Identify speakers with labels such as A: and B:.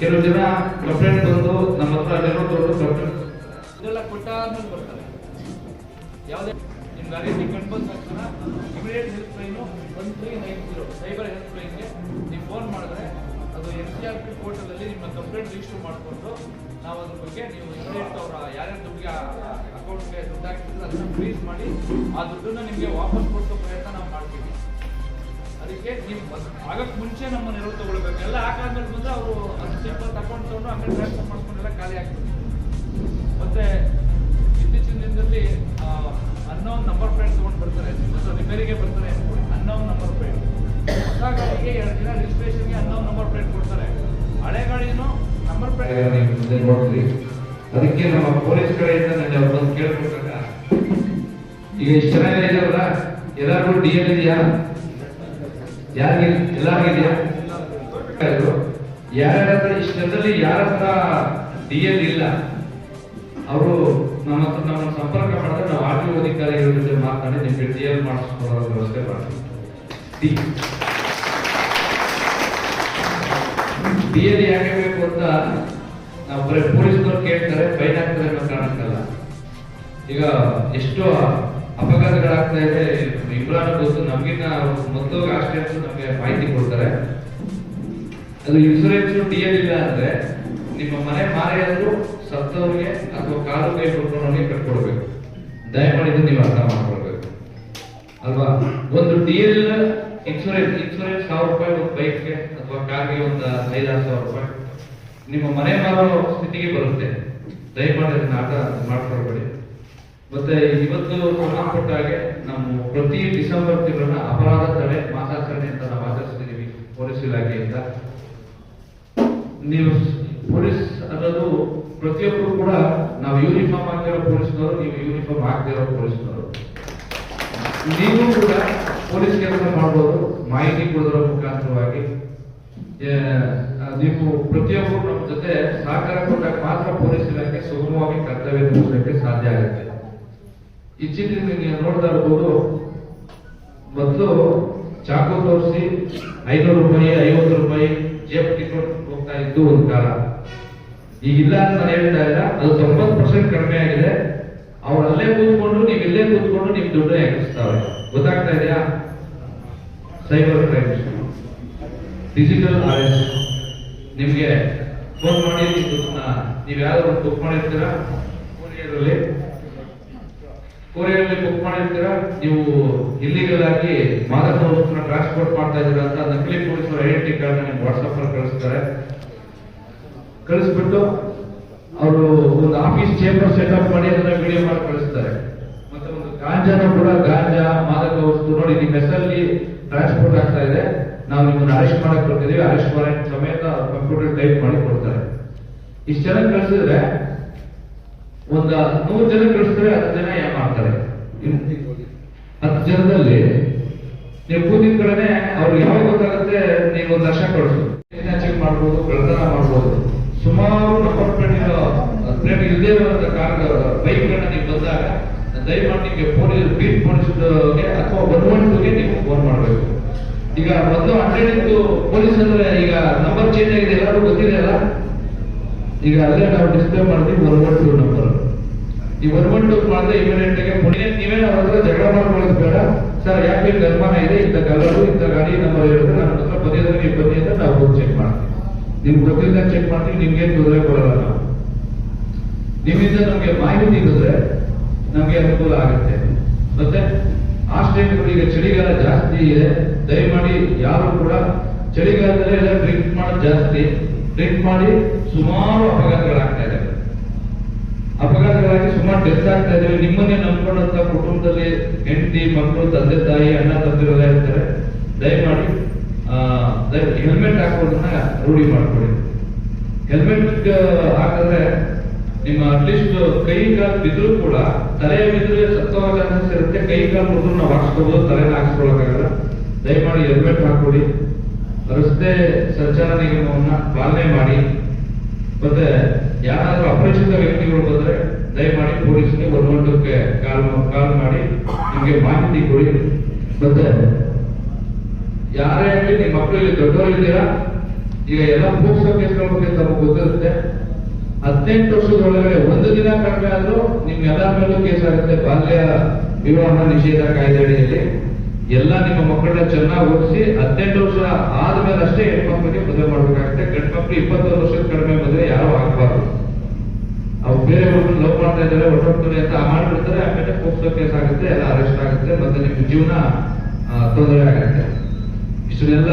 A: ಕೆಲವು ಜನ ಕಂಪ್ಲೇಂಟ್ ಬಂದು ನಮ್ಮ ಹತ್ರ ದೊಡ್ಡ ಕಂಪ್ಲೇಂಟ್
B: ಇದೆಲ್ಲ ಕೊಟ್ಟಾದ್ಮೇಲೆ ಬರ್ತಾರೆ ಯಾವುದೇ ನಿಮ್ಮ ಗಾಡಿ ಕಂಡು ಬಂದ ತಕ್ಷಣ immediate help line one three nine zero cyber help ಲೈನ್ಗೆ ನೀವು ಫೋನ್ ಮಾಡಿದ್ರೆ ಅದು ಎನ್ ಸಿ ಆರ್ ಪಿ ಪೋರ್ಟಲಲ್ಲಿ ನಿಮ್ಮ ಕಂಪ್ಲೇಂಟ್ ರಿಜಿಸ್ಟರ್ ಮಾಡಿಕೊಂಡು ನಾವು ಅದ್ರ ಬಗ್ಗೆ ನೀವು ಇಮಿಡಿಯೇಟ್ ಅವರ ಯಾರ್ಯಾರು ದುಡ್ಡಿಗೆ ಅಕೌಂಟ್ಗೆ ದುಡ್ಡು ಹಾಕಿದ್ರೆ ಅದನ್ನು ಫ್ರೀಸ್ ಮಾಡಿ ಆ ದುಡ್ಡನ್ನು ನಿಮಗೆ ವಾಪಸ್ ಮಾಡ್ತೀವಿ ಅದಕ್ಕೆ ನೀವು ಆಗಕ್ಕೆ ಮುಂಚೆ ನಮ್ಮ ನೆರವು ತಗೊಳ್ಬೇಕು. ಎಲ್ಲ ಹಾಕಾದ್ಮೇಲೆ ಬಂದು ಅವರು ಅದು ಸಿಂಪಲ್ ತಗೊಂಡು ತಗೊಂಡು ಆಮೇಲೆ ಟ್ರಾನ್ಸ್ಫರ್ ಮಾಡ್ಕೊಂಡೆಲ್ಲ ಖಾಲಿ ಆಗ್ತದೆ ಮತ್ತೆ ಇತ್ತೀಚಿನ ದಿನದಲ್ಲಿ ಅನ್ನೋನ್ ನಂಬರ್ ಪ್ಲೇಟ್ ತಗೊಂಡು ಬರ್ತಾರೆ. ರಿಪೇರಿಗೆ ಬರ್ತಾರೆ. ಅನ್ನೋನ್ ನಂಬರ್ ಪ್ಲೇಟ್ ಹೊಸ ಗಾಡಿಗೆ ಎರಡು ದಿನ ರಿಜಿಸ್ಟ್ರೇಷನ್ಗೆ ಅನ್ನೋನ್ ನಂಬರ್ ಪ್ಲೇಟ್ ಕೊಡ್ತಾರೆ. ಹಳೆ ಗಾಡಿನೂ ನಂಬರ್ ಪ್ಲೇಟ್
A: ಮುಂದೆ ನೋಡ್ತೀರಿ. ಅದಕ್ಕೆ ನಮ್ಮ ಪೊಲೀಸ್ ಕಡೆಯಿಂದ ನನಗೆ ಕೇಳ್ಕೊಟ್ಟಾಗ ಈಗ ಎಷ್ಟು ಜನ ಇದಾರಲ್ಲ ಎಲ್ಲರಿಗೂ ಡಿ ಎಲ್ ಇದೆಯಾ? ಯಾರಿಗೆ ಎಲ್ಲರಿಗಿದೆಯಾ ಯಾರ್ಯಾರ ಇಷ್ಟದಲ್ಲಿ ಯಾರ ಹತ್ರ ಡಿ ಎಲ್ ಇಲ್ಲ, ಅವರು ನಮ್ಮ ಹತ್ರ ನಮ್ಮನ್ನು ಸಂಪರ್ಕ ಮಾಡಿದ್ರೆ ನಾವು ಆರ್ ಟಿ ಅಧಿಕಾರಿಗಳ ಜೊತೆ ಮಾತನಾಡಿ ನಿಮಗೆ ಡಿ ಎಲ್ ಮಾಡಿಸ್ಕೊಳ್ಳೋ ವ್ಯವಸ್ಥೆ ಮಾಡ್ತೀವಿ. ಡಿ. ಎಲ್ ಯಾಕೆ ಬೇಕು ಅಂತ ನಾವು ಬರೀ ಪೊಲೀಸ್ನವ್ರು ಕೇಳ್ತಾರೆ, ಫೈನ್ ಹಾಕ್ತಾರೆ ಅನ್ನೋ ಕಾರಣಕ್ಕಲ್ಲ. ಈಗ ಎಷ್ಟು ಅಪಘಾತಗಳಾಗ್ತಾ ಇದೆ. ಇಮ್ರಾನ್ ಗೊತ್ತು ನಮಗಿನ್ನ ಮೊದಲು ಆಕ್ಸಿಡೆಂಟ್ ನಮಗೆ ಮಾಹಿತಿ ಕೊಡ್ತಾರೆ. ಅದು ಇನ್ಸೂರೆನ್ಸ್ ಡಿ ಎಲ್ ಇಲ್ಲ ಅಂದ್ರೆ ನಿಮ್ಮ ಮನೆ ಮಾರೆಯಾದರೂ ಸತ್ತವ್ರಿಗೆ ಅಥವಾ ಕಾಲು ಕೈ ಕೊಡ್ಕೊಂಡವ್ರಿಗೆ ಕಟ್ಕೊಡ್ಬೇಕು. ದಯಮಾಡಿ ಇದನ್ನ ನೀವು ಅರ್ಥ ಮಾಡ್ಕೊಳ್ಬೇಕು. ಅಲ್ವಾ? ಒಂದು ಡಿ ಎಲ್ ಇನ್ಸೂರೆನ್ಸ್ ಇನ್ಸೂರೆನ್ಸ್ ಸಾವಿರ ರೂಪಾಯಿ ಒಂದು ಬೈಕ್ಗೆ ಅಥವಾ ಕಾರ್ಗೆ ಒಂದು ಐದಾರು ಸಾವಿರ ರೂಪಾಯಿ. ನಿಮ್ಮ ಮನೆ ಮಾರೋ ಸ್ಥಿತಿಗೆ ಬರುತ್ತೆ. ದಯಮಾಡಿ ಅದನ್ನ ಆಟ ಮಾಡ್ಕೊಳ್ಬೇಡಿ. ಮತ್ತೆ ಇವತ್ತು ಸಂಬಂಧಪಟ್ಟ ಹಾಗೆ ನಮ್ಮ ಪ್ರತಿ ಡಿಸೆಂಬರ್ ತಿಂಗಳನ್ನ ಅಪರಾಧ ತಡೆ, ಮಾಸಾಚರಣೆ ಅಂತ ನಾವು ಆಚರಿಸ್ತಿದ್ದೀವಿ ಪೊಲೀಸ್ ಇಲಾಖೆಯಿಂದ. ನೀವು ಪೊಲೀಸ್ ಅನ್ನೋದು ಪ್ರತಿಯೊಬ್ಬರು ಕೂಡ ನಾವು ಯೂನಿಫಾರ್ಮ್ ಹಾಕಿರೋ ಪೊಲೀಸ್ನವರು, ನೀವು ಯೂನಿಫಾರ್ಮ್ ಹಾಕ್ತಿರೋ ಪೊಲೀಸ್ನವರು. ನೀವು ಕೂಡ ಪೊಲೀಸ್ ಕೆಲಸ ಮಾಡ್ಬೋದು, ಮಾಹಿತಿ ಕೊಡೋದ್ರ ಮುಖಾಂತರವಾಗಿ. ನೀವು ಪ್ರತಿಯೊಬ್ಬರು ನಮ್ಮ ಜೊತೆ ಸಹಕಾರ ಕೊಟ್ಟಾಗ ಮಾತ್ರ ಪೊಲೀಸ್ ಇಲಾಖೆ ಸುಗಮವಾಗಿ ಕರ್ತವ್ಯ ನಿರ್ವಹಿಸಲಿಕ್ಕೆ ಸಾಧ್ಯ ಆಗುತ್ತೆ. ಇಚ್ಚಿನ ನೀವು ನೋಡ್ತಾ ಇರ್ಬೋದು, ಮೊದಲು ಚಾಕು ತೋರಿಸಿ ಐನೂರು ರೂಪಾಯಿ, ಐವತ್ತು ರೂಪಾಯಿ ಜೇಬ್ ಟಿಕೆಟ್ ಹೋಗ್ತಾ ಇದ್ದು ಒಂದು ಕಾಲ. ಈಗಿಲ್ಲ ಅಂತ ನಾನು ಹೇಳ್ತಾ ಇಲ್ಲ, ಅದು ತೊಂಬತ್ತು ಪರ್ಸೆಂಟ್ ಕಡಿಮೆ ಆಗಿದೆ. ಅವ್ರು ಅಲ್ಲೇ ಕೂತ್ಕೊಂಡು, ನೀವು ಇಲ್ಲೇ ಕೂತ್ಕೊಂಡು ನಿಮ್ ದುಡ್ಡು ಎಕ್ಕಿಸ್ತಾವೆ ಗೊತ್ತಾಗ್ತಾ ಇದೆಯಾ? ಸೈಬರ್ ಕ್ರೈಮ್ಸ್ ಡಿಜಿಟಲ್ ಅರೆಸ್ಟ್ ನಿಮ್ಗೆ ಫೋನ್ ಮಾಡಿ, ನೀವು ಯಾವ್ದಾದ್ರು ಬುಕ್ ಮಾಡಿರ್ತೀರಾ? ಕೊರಿಯರಲ್ಲಿ ಕೊರಿಯರಲ್ಲಿ ಬುಕ್ ಮಾಡಿರ್ತೀರಾ? ನೀವು ಇಲ್ಲಿಗಲ್ ಆಗಿ ಮಾದಕ ವಸ್ತುನ ಟ್ರಾನ್ಸ್ಪೋರ್ಟ್ ಮಾಡ್ತಾ ಇದ್ದೀರಾ ಅಂತ ನಕಲಿ ಪೊಲೀಸರು ಐಡೆಂಟಿ ಕಾರ್ಡ್ ನಿಮ್ಗೆ ವಾಟ್ಸಪ್ ಅಲ್ಲಿ ಕಳಿಸ್ತಾರೆ. ಕಳಿಸ್ಬಿಟ್ಟು ಅವರು ಒಂದು ಆಫೀಸ್ ಚೇಂಬರ್ ಸೆಟಪ್ ಮಾಡಿ ಅದನ್ನ ವಿಡಿಯೋ ಮಾಡಿ ಕಳಿಸ್ತಾರೆ. ಮತ್ತೆ ಒಂದು ಗಾಂಜಾನ ಕೂಡ ಗಾಂಜಾ, ಮಾದಕ ವಸ್ತು ನೋಡಿ, ನಿಮ್ಮ ಹೆಸರಲ್ಲಿ ಟ್ರಾನ್ಸ್ಪೋರ್ಟ್ ಆಗ್ತಾ ಇದೆ. ನಾವು ನಿಮ್ಮನ್ನ ಅರೆಸ್ಟ್ ಮಾಡಕ್ ಬರ್ತಿದೀವಿ ಅರೆಸ್ಟ್ ವಾರೆಂಟ್ ಸಮೇತ ಕಂಪ್ಯೂಟರ್ ಟೈಪ್ ಮಾಡಿ ಕೊಡ್ತಾರೆ. ಇಷ್ಟು ಜನ ಕಳಿಸಿದ್ರೆ ಒಂದ ನೂರು ಜನ ಕಳಿಸಿದ್ರೆ ಹತ್ತು ಜನ ಏನ್ ಮಾಡ್ತಾರೆ? ಹತ್ತು ಜನದಲ್ಲಿ ನೀವು ಕೂತಿದ ಕಡೆನೆ ಅವ್ರಿಗೆ ಯಾವಾಗ ಗೊತ್ತಾಗುತ್ತೆ ನೀವು ಒಂದು ಲಕ್ಷ ಕಳಿಸು. ಚೆಕ್ ಮಾಡ್ಬೋದು ಕಳ್ತನ ಮಾಡ್ಬೋದು. ಸುಮಾರು ಅಪಾರ್ಟ್ಮೆಂಟ್ ಇರೋ ಪ್ಲೇಟ್ ಇಲ್ಲದೆ ಇರುವಂತ ಕಾರ್ ಬೈಕ್ಗಳನ್ನ ನೀವು ಬಂದಾಗ ದಯಮಾಡಿ ನಿಮಗೆ ಪೊಲೀಸ್ ಬೀಟ್ ಪೊಲೀಸ್ಗೆ ಅಥವಾ ಒನ್ ಒನ್ ಟೂಗೆ ನೀವು ಫೋನ್ ಮಾಡಬೇಕು. ಈಗ ಒಂದು ಹಂಡ್ರೆಡ್ ಇತ್ತು ಪೊಲೀಸ್ ಅಂದ್ರೆ ಈಗ ನಂಬರ್ ಚೇಂಜ್ ಆಗಿದೆ ಎಲ್ಲರೂ ಗೊತ್ತಿದೆ ಅಲ್ಲ? ಈಗ ಅಲ್ಲೇ ನಾವು ಡಿಸ್ಪ್ಲೇ ಮಾಡ್ತೀವಿ one one two number one one ಮಾಡಿದ್ರೆ ಇಮಿಡಿಯೇಟ್ ಆಗಿ ಪುಣ್ಯ. ನೀವೇ ಅವ್ರ ಹತ್ರ ಜಗಳ ಮಾಡ್ಕೊಳ್ಳೋದು ಬೇಡ. ಸರ್, ಯಾಕೆ ಅನುಮಾನ ಇದೆ? ಇಂಥ ಕಲರು ಇಂಥ ಗಾಡಿ ನಂಬರ್ ಹೇಳಿದ್ರೆ. ನನ್ನ ಹತ್ರ ಬಂದಿದ್ರೆ ನೀವು ಬನ್ನಿ ಅಂತ ನಾವು ಹೋಗಿ ಚೆಕ್ ಮಾಡ್ತೀವಿ. ನಿಮ್ಗೆ ಗೊತ್ತಿಲ್ಲ ಚೆಕ್ ಮಾಡ್ತೀವಿ ನಿಮ್ಗೆ ತೊಂದರೆ ಕೊಡಲ್ಲ. ನಾವು ನಿಮ್ಮಿಂದ ನಮಗೆ ಮಾಹಿತಿ ಇದ್ರೆ ನಮಗೆ ಅನುಕೂಲ ಆಗುತ್ತೆ. ಮತ್ತೆ ಆಸ್ಟ್ರೇಲಿಯಾಗಳು ಈಗ ಚಳಿಗಾಲ ಜಾಸ್ತಿ ಇದೆ. ದಯಮಾಡಿ ಯಾರು ಕೂಡ ಚಳಿಗಾಲದಲ್ಲಿ ಎಲ್ಲ ಡ್ರಿಂಕ್ ಮಾಡೋದು ಜಾಸ್ತಿ. ಡ್ರಿಂಕ್ ಮಾಡಿ ಸುಮಾರು ಅಪಘಾತಗಳಾಗ್ತಾ ಇದೆ. ಅಪಘಾತಗಳಾಗಿ ಸುಮಾರು ಡೆತ್ ಆಗ್ತಾ ಇದಾವೆ. ನಿಮ್ಮನ್ನೇ ನಂಬ್ಕೊಂಡಂತ ಕುಟುಂಬದಲ್ಲಿ ಹೆಂಡತಿ, ಮಕ್ಕಳು, ತಂದೆ, ತಾಯಿ, ಅಣ್ಣ ತಂದಿರೋದ ಇರ್ತಾರೆ. ದಯಮಾಡಿ ಹೆಲ್ಮೆಟ್ ಹಾಕೋದನ್ನ ರೂಢಿ ಮಾಡ್ಕೊಳ್ಳಿ. ಹೆಲ್ಮೆಟ್ ಹಾಕಿದ್ರೆ ನಿಮ್ಮ ಅಟ್ಲೀಸ್ಟ್ ಕೈ, ಕಾಲು ಬಿದ್ರು ಕೂಡ ತಲೆಯ ಬಿದ್ರೆ ಚಾನ್ಸಸ್ ಇರುತ್ತೆ. ಕೈ, ಕಾಲು ಮುದ್ರು ನಾವು ಹಾಕ್ಸ್ಕೋಬಹುದು ತಲೆನ ಹಾಕ್ಸ್ಕೊಳಕ್ಕಾಗಲ್ಲ. ದಯಮಾಡಿ ಹೆಲ್ಮೆಟ್ ಹಾಕೊಳ್ಳಿ. ರಸ್ತೆ ಸಂಚಾರ ನಿಯಮವನ್ನ ಪಾಲನೆ ಮಾಡಿ ಮತ್ತೆ ಯಾರಾದ್ರೂ ಅಪರಿಚಿತ ವ್ಯಕ್ತಿಗಳು ಬಂದ್ರೆ ದಯಮಾಡಿ ಪೊಲೀಸ್ಗೆ ಒಂದೊಂದಕ್ಕೆ ಕಾಲ್ ಕಾಲ್ ಮಾಡಿ ನಿಮಗೆ ಮಾಹಿತಿ ಕೊಡಿ. ಮತ್ತೆ ಯಾರೇ ಆಗಲಿ ನಿಮ್ಮ ಮಕ್ಕಳಲ್ಲಿ ದೊಡ್ಡವರಿದ್ದೀರಾ? ಈಗ ಎಲ್ಲ ಪೋಕ್ಸೋ ಆಫೀಸ್ ಬಗ್ಗೆ ತಮಗೆ ಗೊತ್ತಿರುತ್ತೆ. ಹದಿನೆಂಟು ವರ್ಷದ ಒಳಗಡೆ ಒಂದು ದಿನ ಕಡಿಮೆ ಆದ್ರೂ ನಿಮ್ಗೆ ಎಲ್ಲ ಮೇಲೂ ಕೇಸ್ ಆಗುತ್ತೆ. ಬಾಲ್ಯ ವಿವಾಹ ನಿಷೇಧ ಕಾಯ್ದೆ ಅಡಿಯಲ್ಲಿ ಎಲ್ಲ ನಿಮ್ಮ ಮಕ್ಕಳನ್ನ ಚೆನ್ನಾಗಿ ಓದಿಸಿ ಹದಿನೆಂಟು ವರ್ಷ ಆದ್ಮೇಲೆ ಅಷ್ಟೇ ಹೆಣ್ಮಕ್ಳಿಗೆ ಮದುವೆ ಮಾಡಬೇಕಾಗುತ್ತೆ. ಗಂಡು ಮಕ್ಳು ಇಪ್ಪತ್ತೊಂದು ವರ್ಷದ ಕಡಿಮೆ ಮದುವೆ ಯಾರು ಆಗಬಾರ್ದು ಅವ್ರು ಬೇರೆ ಒಬ್ರು ಲವ್ ಮಾಡ್ತಾ ಇದ್ದಾರೆ ಹೊರಟೋಗ್ತಾರೆ ಅಂತ ಮಾಡಿಬಿಡ್ತಾರೆ, ಆಮೇಲೆ ಹೋಗ್ಸೋ ಕೇಸ್ ಆಗುತ್ತೆ, ಎಲ್ಲ ಅರೆಸ್ಟ್ ಆಗುತ್ತೆ ಮತ್ತೆ ನಿಮ್ಮ ಜೀವನ ತೊಂದರೆ ಆಗುತ್ತೆ. ಇಷ್ಟನ್ನೆಲ್ಲ